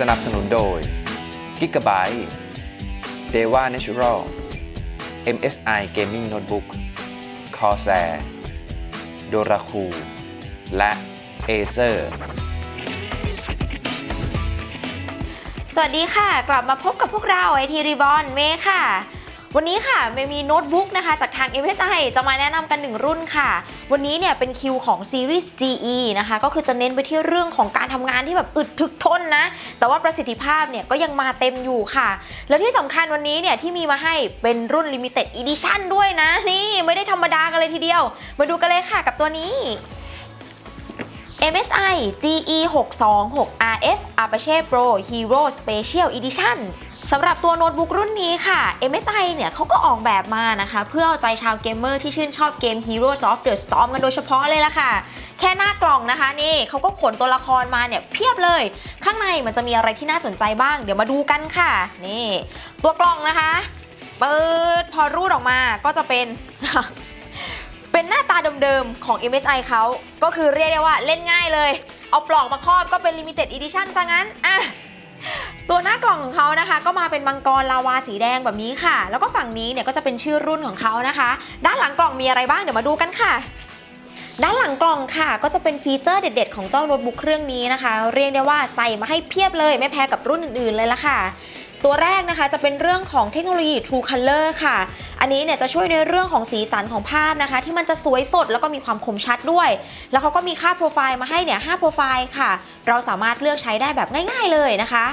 สนับสนุนโดย Gigabyte Deva Natural MSI Gaming Notebook Corsair Doraku และ Acer สวัสดีค่ะ กลับมาพบกับพวกเราไอทีรีบอนเมค่ะ วันนี้ค่ะเมย์มีโน้ตบุ๊กนะคะจากทาง MSI จะมาแนะนำกันหนึ่งรุ่นค่ะ วันนี้เนี่ยเป็นคิวของซีรีส์ GE นะคะก็คือจะเน้นไปที่เรื่องของการทำงานที่แบบอึดถึกทนนะ แต่ว่าประสิทธิภาพเนี่ยก็ยังมาเต็มอยู่ค่ะ แล้วที่สำคัญวันนี้เนี่ยที่มีมาให้เป็นรุ่น Limited Edition ด้วยนะ นี่ไม่ได้ธรรมดากันเลยทีเดียว มาดูกันเลยค่ะกับตัวนี้ MSI GE 626 RF Apache Pro Hero Special Edition สำหรับตัวโน้ตบุ๊กรุ่นนี้ค่ะ MSI เนี่ยเขาก็ออกแบบมานะคะ เพื่อเอาใจชาวเกมเมอร์ที่ชื่นชอบเกม Heroes of the Storm กันโดยเฉพาะเลยล่ะค่ะ แค่หน้ากล่องนะคะนี่เขาก็ขนตัวละครมาเนี่ยเพียบเลย ข้างในมันจะมีอะไรที่น่าสนใจบ้างเดี๋ยวมาดูกันค่ะ นี่ ตัวกล่องนะคะ เปิดพอรูดออกมาก็จะเป็น เป็นหน้าตาเดิมๆ ของ MSI เขาก็คือเรียกได้ว่าเล่นง่ายเลย เอาปลอกมาครอบก็เป็น Limited Edition ซะงั้น อะ ตัวหน้ากล่องของเขานะคะ ก็มาเป็นมังกรลาวาสีแดงแบบนี้ค่ะ แล้วก็ฝั่งนี้เนี่ยก็จะเป็นชื่อรุ่นของเขานะคะ ด้านหลังกล่องมีอะไรบ้างเดี๋ยวมาดูกันค่ะด้านหลังกล่องค่ะ ก็จะเป็นฟีเจอร์เด็ด ๆ ของเจ้าโน้ตบุ๊กเครื่องนี้นะคะ เรียกได้ว่าใส่มาให้เพียบเลยไม่แพ้กับรุ่นอื่นๆเลยละค่ะ ตัวแรกนะคะจะเป็นเรื่องของเทคโนโลยี True Color ค่ะ อันนี้เนี่ยจะช่วยในเรื่องของสีสันของภาพนะคะ ที่มันจะสวยสดแล้วก็มีความคมชัดด้วย แล้วเขาก็มีค่าโปรไฟล์มาให้เนี่ย5โปรไฟล์ค่ะ เราสามารถเลือกใช้ได้แบบง่ายๆเลยนะคะ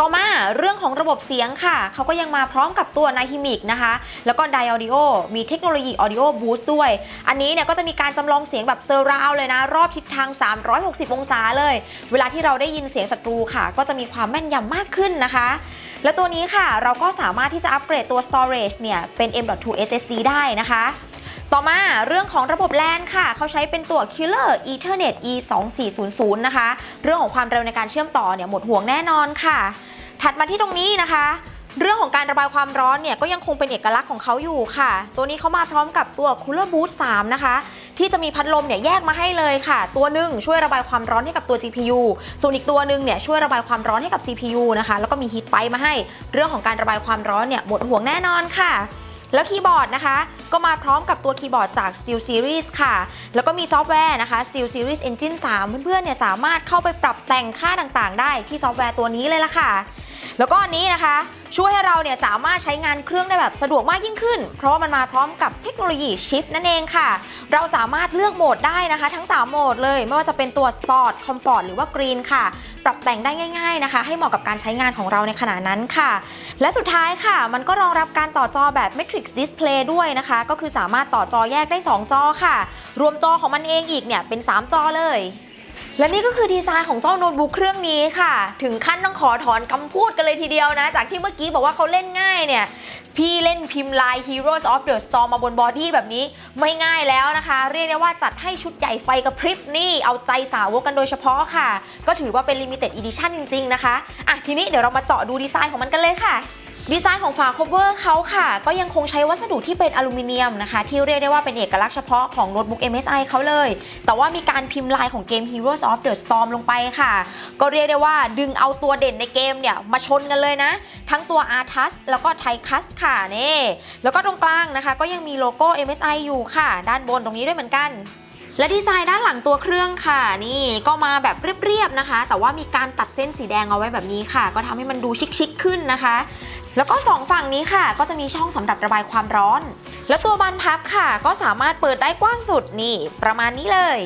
ต่อมาเรื่องของระบบเสียงค่ะ เขาก็ยังมาพร้อมกับตัว n i h i m i c นะคะ แล้วก็ Di Audio มีเทคโนโลยี Audio Boost ด้วย อันนี้เนี่ยก็จะมีการจำลองเสียงแบบเซอร์ราวเลยนะ รอบทิศทาง 360 องศาเลย เวลาที่เราได้ยินเสียงศัตรูค่ะ ก็จะมีความแม่นยำมากขึ้นนะคะ และตัวนี้ค่ะ เราก็สามารถที่จะอัปเกรดตัว storage เนี่ยเป็น M.2 SSD ได้นะคะ ต่อมาเรื่องของระบบ LAN ค่ะ เขาใช้เป็นตัว Killer Ethernet E2400 นะคะ เรื่องของความเร็วในการเชื่อมต่อเนี่ยหมดห่วงแน่นอนค่ะ ถัดมาที่ตรงนี้นะคะเรื่องของการระบายความร้อนเนี่ยก็ยังคงเป็นเอกลักษณ์ของเขาอยู่ค่ะ ตัวนี้เขามาพร้อมกับตัว Cooler Boost 3 นะคะ ที่จะมีพัดลมเนี่ยแยกมาให้เลยค่ะ ตัวหนึ่งช่วยระบายความร้อนให้กับตัว GPU ส่วนอีกตัวหนึ่งเนี่ยช่วยระบายความร้อนให้กับ CPU นะคะ แล้วก็มีฮีทไปมาให้ เรื่องของการระบายความร้อนเนี่ยหมดห่วงแน่นอนค่ะแล้วคีย์บอร์ดนะคะ ก็มาพร้อมกับตัวคีย์บอร์ดจาก Steel Series ค่ะ แล้วก็มีซอฟต์แวร์นะคะ Steel Series Engine 3 เพื่อนๆเนี่ยสามารถเข้าไปปรับแต่งค่าต่างๆ ได้ที่ซอฟต์แวร์ตัวนี้เลยล่ะค่ะ แล้วก็อันนี้นะคะช่วยให้เราเนี่ยสามารถใช้งานเครื่องได้แบบสะดวกมากยิ่งขึ้น เพราะมันมาพร้อมกับเทคโนโลยี Shift นั่นเองค่ะ เราสามารถเลือกโหมดได้นะคะ ทั้ง 3 โหมดเลย ไม่ว่าจะเป็นตัว Sport Comfort หรือว่า Green ค่ะ ปรับแต่งได้ง่าย ๆนะคะ ให้เหมาะกับการใช้งานของเราในขณะนั้นค่ะ และสุดท้ายค่ะ มันก็รองรับการต่อจอแบบ Matrix Display ด้วยนะคะ ก็คือสามารถต่อจอแยกได้ 2 จอค่ะ รวมจอของมันเองอีกเนี่ยเป็น 3 จอเลย และนี่ก็คือดีไซน์ของเจ้าโน้ตบุ๊กเครื่องนี้ค่ะ ถึงขั้นต้องขอถอนคำพูดกันเลยทีเดียวนะ จากที่เมื่อกี้บอกว่าเขาเล่นง่ายเนี่ย พี่เล่นพิมพ์ลาย Heroes of the Storm มาบนบอดี้แบบนี้ไม่ง่ายแล้วนะคะ เรียกได้ว่าจัดให้ชุดใหญ่ไฟกระพริบนี่ เอาใจสาวกกันโดยเฉพาะค่ะ ก็ถือว่าเป็น Limited Edition จริง ๆ นะคะ อะทีนี้เดี๋ยวเรามาเจาะดูดีไซน์ของมันกันเลยค่ะ ดีไซน์ของฝา cover เขาค่ะ ก็ยังคงใช้วัสดุที่เป็นอลูมิเนียมนะคะ ที่เรียกได้ว่าเป็นเอกลักษณ์เฉพาะของโน้ตบุ๊ก MSI เขาเลย แต่ว่ามีการพิมพ์ลายของเกม Heroes of the Storm ลงไปค่ะ ก็เรียกได้ว่าดึงเอาตัวเด่นในเกมเนี่ย มาชนกันเลยนะ ทั้งตัว Artus แล้วก็ Tycus ค่ะนี่แล้วก็ตรงกลางนะคะ ก็ยังมีโลโก้ MSI อยู่ค่ะ ด้านบนตรงนี้ด้วยเหมือนกันและดีไซน์ด้านหลังตัวเครื่องค่ะ นี่ก็มาแบบเรียบๆนะคะ แต่ว่ามีการตัดเส้นสีแดงเอาไว้แบบนี้ค่ะ ก็ทำให้มันดูชิคๆขึ้นนะคะ แล้วก็สองฝั่งนี้ค่ะ ก็จะมีช่องสำหรับระบายความร้อน แล้วตัวบานพับค่ะ ก็สามารถเปิดได้กว้างสุดนี่ ประมาณนี้เลย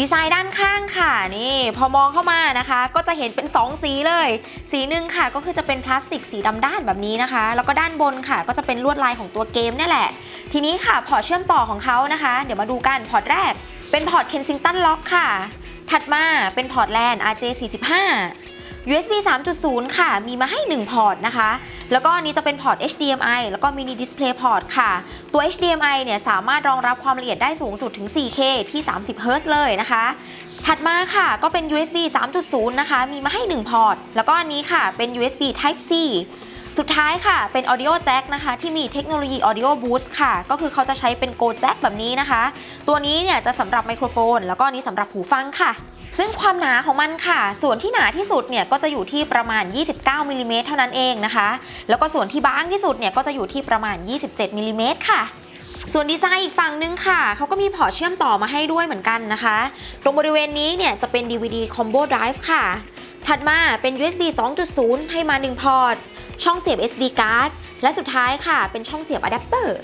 ดีไซน์ด้านข้างค่ะนี่ พอมองเข้ามานะคะ ก็จะเห็นเป็น 2 สีเลย สีหนึ่งค่ะก็คือจะเป็นพลาสติกสีดำด้านแบบนี้นะคะ แล้วก็ด้านบนค่ะ ก็จะเป็นลวดลายของตัวเกมนี่แหละ ทีนี้ค่ะพอร์ตเชื่อมต่อของเขานะคะ เดี๋ยวมาดูกันพอร์ตแรก เป็นพอร์ต Kensington Lock ค่ะถัดมาเป็นพอร์ต LAN RJ45 USB 3.0 ค่ะ มีมาให้ 1 พอร์ตนะคะ แล้วก็อันนี้จะเป็นพอร์ต HDMI แล้วก็ Mini Display Port ค่ะ ตัว HDMI เนี่ยสามารถรองรับความละเอียดได้สูงสุดถึง 4K ที่ 30 Hz เลยนะคะ ถัดมาค่ะก็เป็น USB 3.0 นะคะ มีมาให้ 1 พอร์ต แล้วก็อันนี้ค่ะเป็น USB Type C สุดท้ายค่ะ เป็น Audio Jack นะคะ ที่มีเทคโนโลยี Audio Boost ค่ะ ก็คือเขาจะใช้เป็น Go Jack แบบนี้นะคะ ตัวนี้เนี่ยจะสำหรับไมโครโฟน แล้วก็อันนี้สำหรับหูฟังค่ะ ซึ่งความหนาของมันค่ะ ส่วนที่หนาที่สุดเนี่ยก็จะอยู่ที่ประมาณ 29มิลลิเมตรเท่านั้นเองนะคะ แล้วก็ส่วนที่บางที่สุดเนี่ยก็จะอยู่ที่ประมาณ 27มิลลิเมตรค่ะส่วนดีไซน์อีกฝั่งนึงค่ะ เขาก็มีพอร์ตเชื่อมต่อมาให้ด้วยเหมือนกันนะคะ ตรงบริเวณนี้เนี่ยจะเป็น DVD Combo Drive ค่ะ ถัดมาเป็น USB 2.0 ให้มา 1 พอร์ต ช่องเสียบ SD card และสุดท้ายค่ะ เป็นช่องเสียบอะแดปเตอร์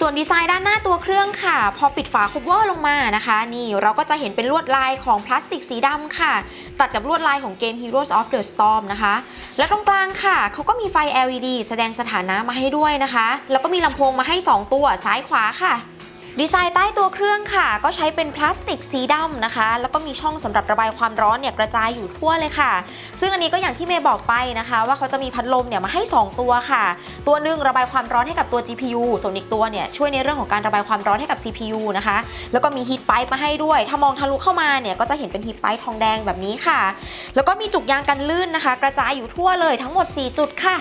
ส่วนดีไซน์ด้านหน้าตัวเครื่องค่ะ พอปิดฝาคัฟเวอร์ลงมานะคะ นี่เราก็จะเห็นเป็นลวดลายของพลาสติกสีดำค่ะ ตัดกับลวดลายของเกม Heroes of the Storm นะคะ และตรงกลางค่ะ เขาก็มีไฟ LED แสดงสถานะมาให้ด้วยนะคะ แล้วก็มีลำโพงมาให้ 2 ตัวซ้ายขวาค่ะ ดีไซน์ใต้ตัวเครื่องค่ะ ก็ใช้เป็นพลาสติกสีดำนะคะ แล้วก็มีช่องสำหรับระบายความร้อนเนี่ยกระจายอยู่ทั่วเลยค่ะ ซึ่งอันนี้ก็อย่างที่เมย์บอกไปนะคะ ว่าเขาจะมีพัดลมเนี่ยมาให้ 2 ตัวค่ะ ตัวหนึ่งระบายความร้อนให้กับตัว GPU ส่วนอีกตัวเนี่ยช่วยในเรื่องของการระบายความร้อนให้กับ CPU นะคะ แล้วก็มีฮีทไ i ป์มาให้ด้วย ถ้ามองทะลุเข้ามาเนี่ยก็จะเห็นเป็นฮีทไ i ป์ทองแดงแบบนี้ค่ะ แล้วก็มีจุกยางกันลื่นนะคะ กระจายอยู่ทั่วเลยทั้งหมด 4 จุดค่ะ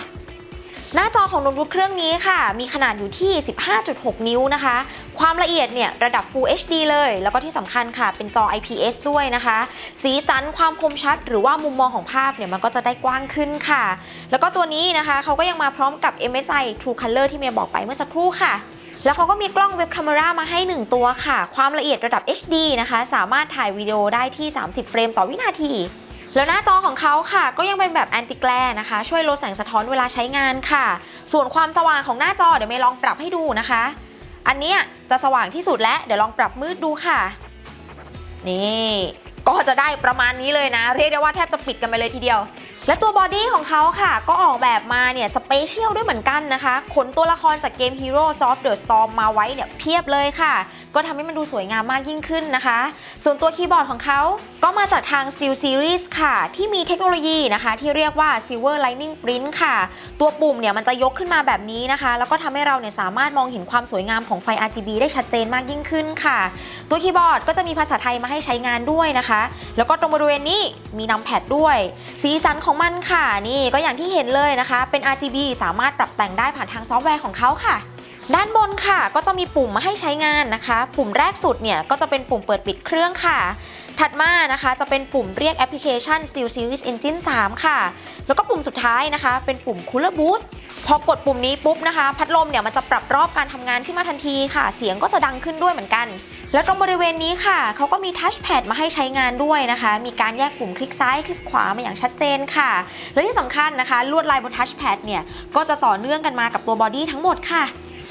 หน้าจอของโน้ตบุ๊กเครื่องนี้ค่ะ มีขนาดอยู่ที่ 15.6 นิ้วนะคะ ความละเอียดเนี่ยระดับ Full HD เลย แล้วก็ที่สำคัญค่ะเป็นจอ IPS ด้วยนะคะ สีสันความคมชัด หรือว่ามุมมองของภาพเนี่ยมันก็จะได้กว้างขึ้นค่ะ แล้วก็ตัวนี้นะคะเขาก็ยังมาพร้อมกับ MSI True Color ที่เมย์บอกไปเมื่อสักครู่ค่ะแล้วเขาก็มีกล้องเว็บคาเมรามาให้ 1 ตัวค่ะ ความละเอียดระดับ HD นะคะ สามารถถ่ายวิดีโอได้ที่ 30 เฟรมต่อวินาที แล้วหน้าจอของเขาค่ะ ก็ยังเป็นแบบแอนติแกลนะคะ ช่วยลดแสงสะท้อนเวลาใช้งานค่ะ ส่วนความสว่างของหน้าจอเดี๋ยวไม่ลองปรับให้ดูนะคะ อันนี้จะสว่างที่สุดแล้วเดี๋ยวลองปรับมืดดูค่ะ นี่ ก็จะได้ประมาณนี้เลยนะ เรียกได้ว่าแทบจะปิดกันไปเลยทีเดียว และตัวบอดี้ของเขาค่ะ ก็ออกแบบมาเนี่ยสเปเชียลด้วยเหมือนกันนะคะ ขนตัวละครจากเกม Hero Soft the Storm มาไว้เนี่ยเพียบเลยค่ะ ก็ทำให้มันดูสวยงามมากยิ่งขึ้นนะคะ ส่วนตัวคีย์บอร์ดของเขาก็มาจากทาง Steel Series ค่ะ ที่มีเทคโนโลยีนะคะ ที่เรียกว่า Silver Lightning Print ค่ะ ตัวปุ่มเนี่ยมันจะยกขึ้นมาแบบนี้นะคะ แล้วก็ทำให้เราเนี่ยสามารถมองเห็นความสวยงามของไฟ RGB ได้ชัดเจนมากยิ่งขึ้นค่ะ ตัวคีย์บอร์ดก็จะมีภาษาไทยมาให้ใช้งานด้วยนะคะ แล้วก็ตรงบริเวณนี้มีนัมแพดด้วย สีสันของมันค่ะ นี่ก็อย่างที่เห็นเลยนะคะ เป็น RGB สามารถปรับแต่งได้ผ่านทางซอฟต์แวร์ของเขาค่ะ ด้านบนค่ะก็จะมีปุ่มมาให้ใช้งานนะคะ ปุ่มแรกสุดเนี่ยก็จะเป็นปุ่มเปิดปิดเครื่องค่ะ ถัดมานะคะจะเป็นปุ่มเรียกแอปพลิเคชัน Steel Series Engine 3 ค่ะ แล้วก็ปุ่มสุดท้ายนะคะ เป็นปุ่ม Cooler Boost พอกดปุ่มนี้ปุ๊บนะคะ พัดลมเนี่ยมันจะปรับรอบการทำงานขึ้นมาทันทีค่ะ เสียงก็จะดังขึ้นด้วยเหมือนกัน แล้วตรงบริเวณนี้ค่ะเขาก็มีทัชแพดมาให้ใช้งานด้วยนะคะ มีการแยกปุ่มคลิกซ้ายคลิกขวามาอย่างชัดเจนค่ะ และที่สำคัญนะคะ ลวดลายบนทัชแพดเนี่ยก็จะต่อเนื่องกันมากับตัวบอดี้ทั้งหมดค่ะ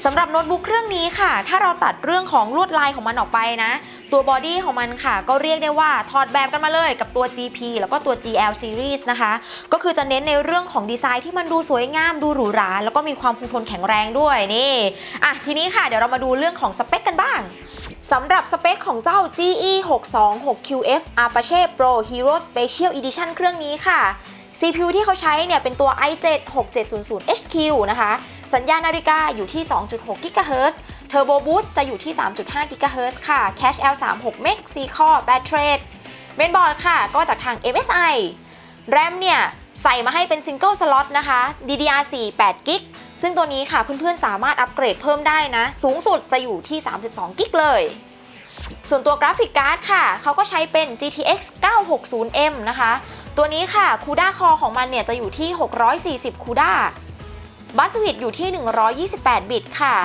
สำหรับโน้ตบุ๊กเครื่องนี้ค่ะ ถ้าเราตัดเรื่องของลวดลายของมันออกไปนะ ตัวบอดี้ของมันค่ะ ก็เรียกได้ว่าถอดแบบกันมาเลยกับตัว GP แล้วก็ตัว GL Series นะคะ ก็คือจะเน้นในเรื่องของดีไซน์ที่มันดูสวยงามดูหรูหรา แล้วก็มีความคงทนแข็งแรงด้วยนี่อะทีนี้ค่ะเดี๋ยวเรามาดูเรื่องของสเปคกันบ้างสำหรับสเปคของเจ้า GE 626 QF Apache Pro Hero Special Edition เครื่องนี้ค่ะ CPU ที่เขาใช้เนี่ยเป็นตัว i7 6700 HQ นะคะ สัญญาณนาฬิกาอยู่ที่ 2.6 GHz Turbo Boost จะอยู่ที่ 3.5 GHz ค่ะ Cache L 3 6 m b C-Core 8 Thread เมนบอร์ดค่ะ ก็จากทาง MSI RAM เนี่ยใส่มาให้เป็น Single Slot นะคะ DDR4 8 g b ซึ่งตัวนี้ค่ะเพื่อนๆ สามารถอัปเกรดเพิ่มได้นะ สูงสุดจะอยู่ที่ 32 g b เลย ส่วนตัวกราฟิกการ์ดค่ะ เขาก็ใช้เป็น GTX 960M นะคะ ตัวนี้ค่ะ CUDA Core ของมันเนี่ยจะอยู่ที่ 640 CUDA บัสวิดอยู่ที่ 128 บิตค่ะ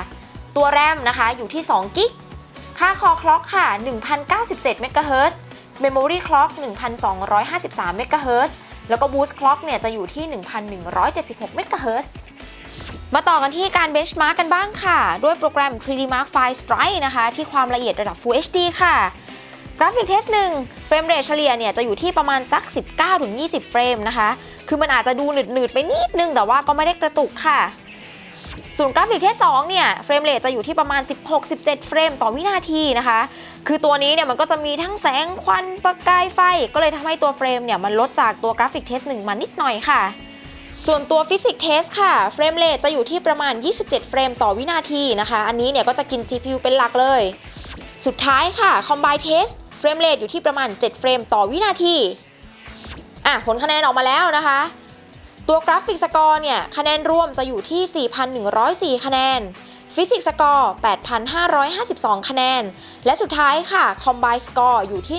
ตัวแรมนะคะอยู่ที่ 2 กิก ค่าคอคล็อกค่ะ 1097 เมกะเฮิร์ตซ์ Memory Clock 1253 เมกะเฮิร์ตซ์แล้วก็ Boost Clock เนี่ยจะอยู่ที่ 1176 เมกะเฮิร์ตซ์มาต่อกันที่การ benchmark กันบ้างค่ะ ด้วยโปรแกรม 3D Mark V Strike นะคะ ที่ความละเอียดระดับ Full HD ค่ะ กราฟิกเทสหนึ่งเฟรมเรทเฉลี่ยเนี่ยจะอยู่ที่ประมาณสัก 19-20 เฟรมนะคะ คือมันอาจจะดูหนืดๆไปนิดนึงแต่ว่าก็ไม่ได้กระตุกค่ะ ส่วนกราฟิกเทส2เนี่ยเฟรมเรทจะอยู่ที่ประมาณ 16-17 เฟรมต่อวินาทีนะคะ คือตัวนี้เนี่ยมันก็จะมีทั้งแสงควันประกายไฟ ก็เลยทำให้ตัวเฟรมเนี่ยมันลดจากตัวกราฟิกเทส1มานิดหน่อยค่ะส่วนตัวฟิสิกเทสค่ะ เฟรมเรทจะอยู่ที่ประมาณ 27 เฟรมต่อวินาทีนะคะ อันนี้เนี่ยก็จะกิน CPU เป็นหลักเลย สุดท้ายค่ะ Combine Test เฟรมเรทอยู่ที่ประมาณ 7 เฟรมต่อวินาที อะผลคะแนนออกมาแล้วนะคะ ตัวกราฟิกสกอร์เนี่ยคะแนนรวมจะอยู่ที่ 4,104 คะแนน ฟิสิกส์สกอร์ 8,552 คะแนน และสุดท้ายค่ะคอมไบสกอร์อยู่ที่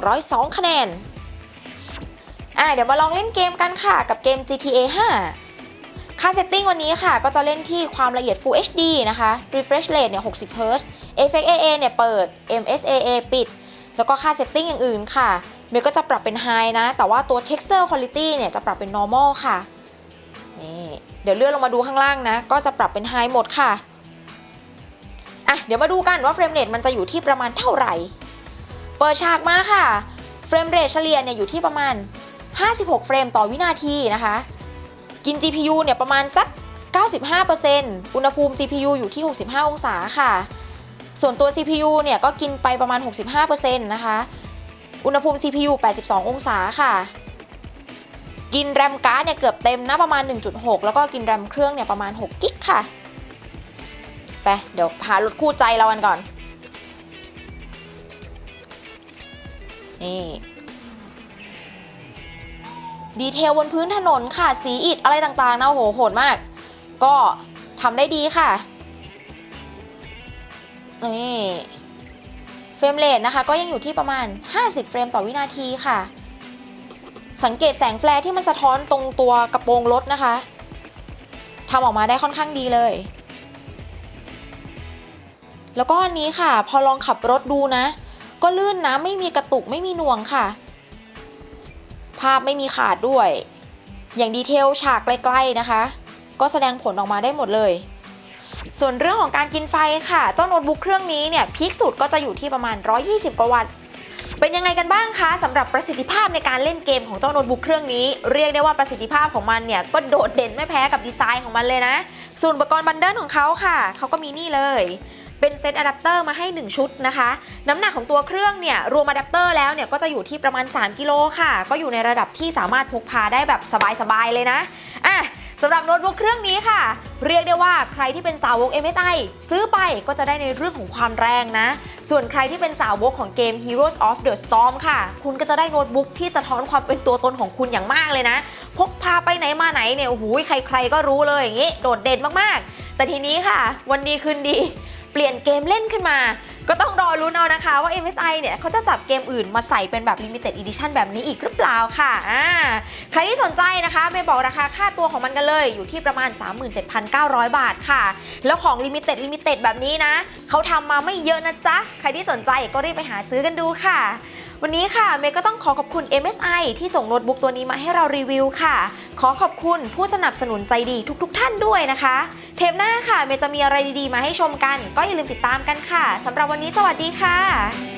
1,602 คะแนนอะเดี๋ยวมาลองเล่นเกมกันค่ะกับเกม GTA 5 ค่าเซตติ้งวันนี้ค่ะ ก็จะเล่นที่ความละเอียด Full HD นะคะ Refresh Rate เนี่ย 60 Hz Effect AA เนี่ยเปิด MSAA ปิด แล้วก็ค่าเซตติ้งอย่างอื่นค่ะ เมย์ก็จะปรับเป็น High นะ แต่ว่าตัว Texture Quality เนี่ยจะปรับเป็น Normal ค่ะนี่เดี๋ยวเลื่อนลงมาดูข้างล่างนะ ก็จะปรับเป็น High หมดค่ะอะเดี๋ยวมาดูกันว่าเฟรมเรทมันจะอยู่ที่ประมาณเท่าไหร่ เปิดฉากมาค่ะเฟรมเรทเฉลี่ยเนี่ยอยู่ที่ประมาณ 56 เฟรมต่อวินาทีนะคะ กิน GPU เนี่ยประมาณสัก 95%อุณหภูมิ GPU อยู่ที่ 65 องศาค่ะ ส่วนตัว CPU เนี่ยก็กินไปประมาณ 65%นะคะ อุณหภูมิ CPU 82 องศาค่ะ กินแรมการ์ดเนี่ยเกือบเต็มนะประมาณ 1.6 แล้วก็กินแรมเครื่องเนี่ยประมาณ 6 กิกค่ะ ไป เดี๋ยวหารถคู่ใจเรากันก่อน นี่ดีเทลบนพื้นถนนค่ะ สีอิฐอะไรต่างๆนะโอ้โหโหดมาก ก็ทำได้ดีค่ะ นี่ เฟรมเรทนะคะก็ยังอยู่ที่ประมาณ 50 เฟรมต่อวินาทีค่ะ สังเกตแสงแฟลร์ที่มันสะท้อนตรงตัวกระโปรงรถนะคะทำออกมาได้ค่อนข้างดีเลย แล้วก็อันนี้ค่ะ พอลองขับรถดูนะ ก็ลื่นนะไม่มีกระตุกไม่มีหน่วงค่ะ ภาพไม่มีขาดด้วย อย่างดีเทลฉากใกล้ๆนะคะ ก็แสดงผลออกมาได้หมดเลย ส่วนเรื่องของการกินไฟค่ะ เจ้าโน้ตบุ๊กเครื่องนี้เนี่ยพีคสุดก็จะอยู่ที่ประมาณ 120 กว่าวัตต์เป็นยังไงกันบ้างคะสำหรับประสิทธิภาพในการเล่นเกมของเจ้าโน้ตบุ๊กเครื่องนี้ เรียกได้ว่าประสิทธิภาพของมันเนี่ยก็โดดเด่นไม่แพ้กับดีไซน์ของมันเลยนะ ส่วนอุปกรณ์บันเดิลของเขาค่ะเขาก็มีนี่เลยเป็นเซตอะแดปเตอร์มาให้ 1 ชุดนะคะ น้ำหนักของตัวเครื่องเนี่ยรวมอะแดปเตอร์แล้วเนี่ยก็จะอยู่ที่ประมาณ 3 กิโลค่ะ ก็อยู่ในระดับที่สามารถพกพาได้แบบสบายๆเลยนะอะ สำหรับโน้ตบุ๊กเครื่องนี้ค่ะ เรียกได้ว่าใครที่เป็นสาวก MSI ซื้อไปก็จะได้ในเรื่องของความแรงนะ ส่วนใครที่เป็นสาวกของเกม Heroes of the Storm ค่ะ คุณก็จะได้โน้ตบุ๊กที่สะท้อนความเป็นตัวตนของคุณอย่างมากเลยนะ พกพาไปไหนมาไหนเนี่ยโอ้โหใคร ๆ ก็รู้เลยอย่างนี้ โดดเด่นมากๆ แต่ทีนี้ค่ะ วันดีคืนดี เปลี่ยนเกมเล่นขึ้นมา ก็ต้องรอรุ้นเอานะคะว่า MSI เนี่ยเขาจะจับเกมอื่นมาใส่เป็นแบบ Limited Edition แบบนี้อีกหรือเปล่าค่ะอ่าใครที่สนใจนะคะไม่บอกราคาค่าตัวของมันกันเลย อยู่ที่ประมาณ 37,900 บาทค่ะ แล้วของ Limited Limited แบบนี้นะเขาทำมาไม่เยอะนะจ๊ะ ใครที่สนใจก็รีบไปหาซื้อกันดูค่ะวันนี้ค่ะเมย์ก็ต้องขอขอบคุณ MSI ที่ส่งโน้ตบุ๊กตัวนี้มาให้เรารีวิวค่ะ ขอขอบคุณผู้สนับสนุนใจดีทุกๆท่านด้วยนะคะ เทปหน้าค่ะเมย์จะมีอะไรดีๆ มาให้ชมกัน ก็อย่าลืมติดตามกันค่ะสำหรับวันนี้สวัสดีค่ะ